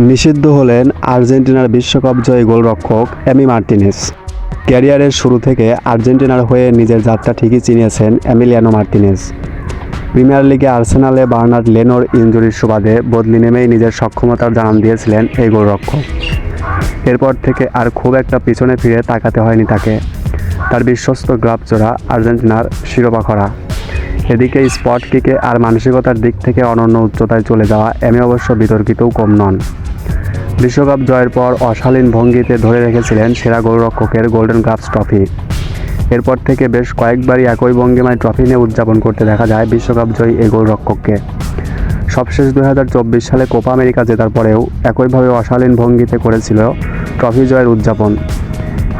নিষিদ্ধ হলেন আর্জেন্টিনার বিশ্বকাপ জয়ী গোলরক্ষক এমি মার্টিনেস। ক্যারিয়ারের শুরু থেকে আর্জেন্টিনার হয়ে নিজের যাত্রা ঠিকই চিনিয়েছেন এমিলিয়ানো মার্টিনেস। প্রিমিয়ার লিগে আর্সেনালে বার্নার্ড লেনোর ইনজুরির সুবাদে বদলি নেমেই নিজের সক্ষমতার জানান দিয়েছিলেন এই গোলরক্ষক। এরপর থেকে আর খুব একটা পিছনে ফিরে তাকাতে হয়নি তাকে। তার বিশ্বস্ত গ্রাফজোড়া আর্জেন্টিনার শিরোপা খরা। এদিকে স্পট কিকে আর মানসিকতার দিক থেকে অনন্য উচ্চতায় চলে যাওয়া এমনি অবশ্য বিতর্কিতও কম নন। বিশ্বকাপ জয়ের পর অশালীন ভঙ্গিতে ধরে রেখেছিলেন সেরা গোলরক্ষকের গোল্ডেন গ্লাভস ট্রফি এরপর থেকে বেশ কয়েকবারই একই ভঙ্গিমায় ট্রফি নিয়ে উদযাপন করতে দেখা যায় বিশ্বকাপ জয়ী এই গোলরক্ষককে। সবশেষ দু হাজার চব্বিশ সালে কোপা আমেরিকা জেতার পরেও একইভাবে অশালীন ভঙ্গিতে করেছিল ট্রফি জয়ের উদযাপন।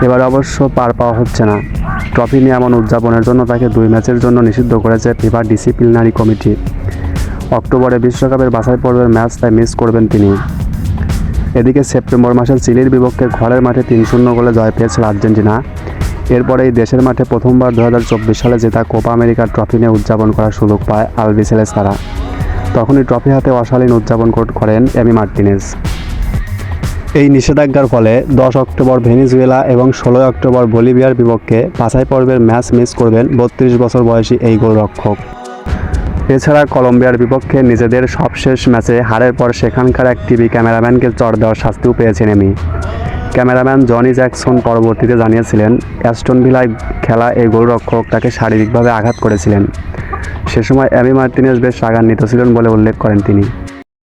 এবার অবশ্য পার পাওয়া হচ্ছে না। ট্রফি নিয়ে এমন উদযাপনের জন্য তাকে দুই ম্যাচের জন্য নিষিদ্ধ করেছে ফিফা ডিসিপ্লিনারি কমিটি। অক্টোবরে বিশ্বকাপের বাছাই পর্বের ম্যাচ তাই মিস করবেন তিনি। এদিকে সেপ্টেম্বর মাসে চিলির বিপক্ষে ঘরের মাঠে তিন শূন্য গোলে জয় পেয়েছিল আর্জেন্টিনা। এরপরেই দেশের মাঠে প্রথমবার দু হাজার চব্বিশ সালে জেতা কোপা আমেরিকার ট্রফি নিয়ে উদযাপন করার সুযোগ পায় আলবিসেলেস তারা। তখনই ট্রফি হাতে অশালীন উদযাপন করেন এমি মার্টিনেজ। এই নিষেধাজ্ঞার ফলে দশ অক্টোবর ভেনিজুয়েলা এবং ষোলোই অক্টোবর বলিভিয়ার বিপক্ষে বাছাই পর্বের ম্যাচ মিস করবেন বত্রিশ বছর বয়সী এই গোলরক্ষক। এছাড়া কলম্বিয়ার বিপক্ষে নিজেদের সবশেষ ম্যাচে হারের পর সেখানকার এক টিভি ক্যামেরাম্যানকে চড় দেওয়ার শাস্তিও পেয়েছেন এমি। ক্যামেরাম্যান জনি জ্যাকসন পরবর্তীতে জানিয়েছিলেন, অ্যাস্টন ভিলায় খেলা এই গোলরক্ষক তাকে শারীরিকভাবে আঘাত করেছিলেন। সে সময় অ্যামি মার্টিনেজ বেশ রাগান্বিত ছিলেন বলে উল্লেখ করেন তিনি।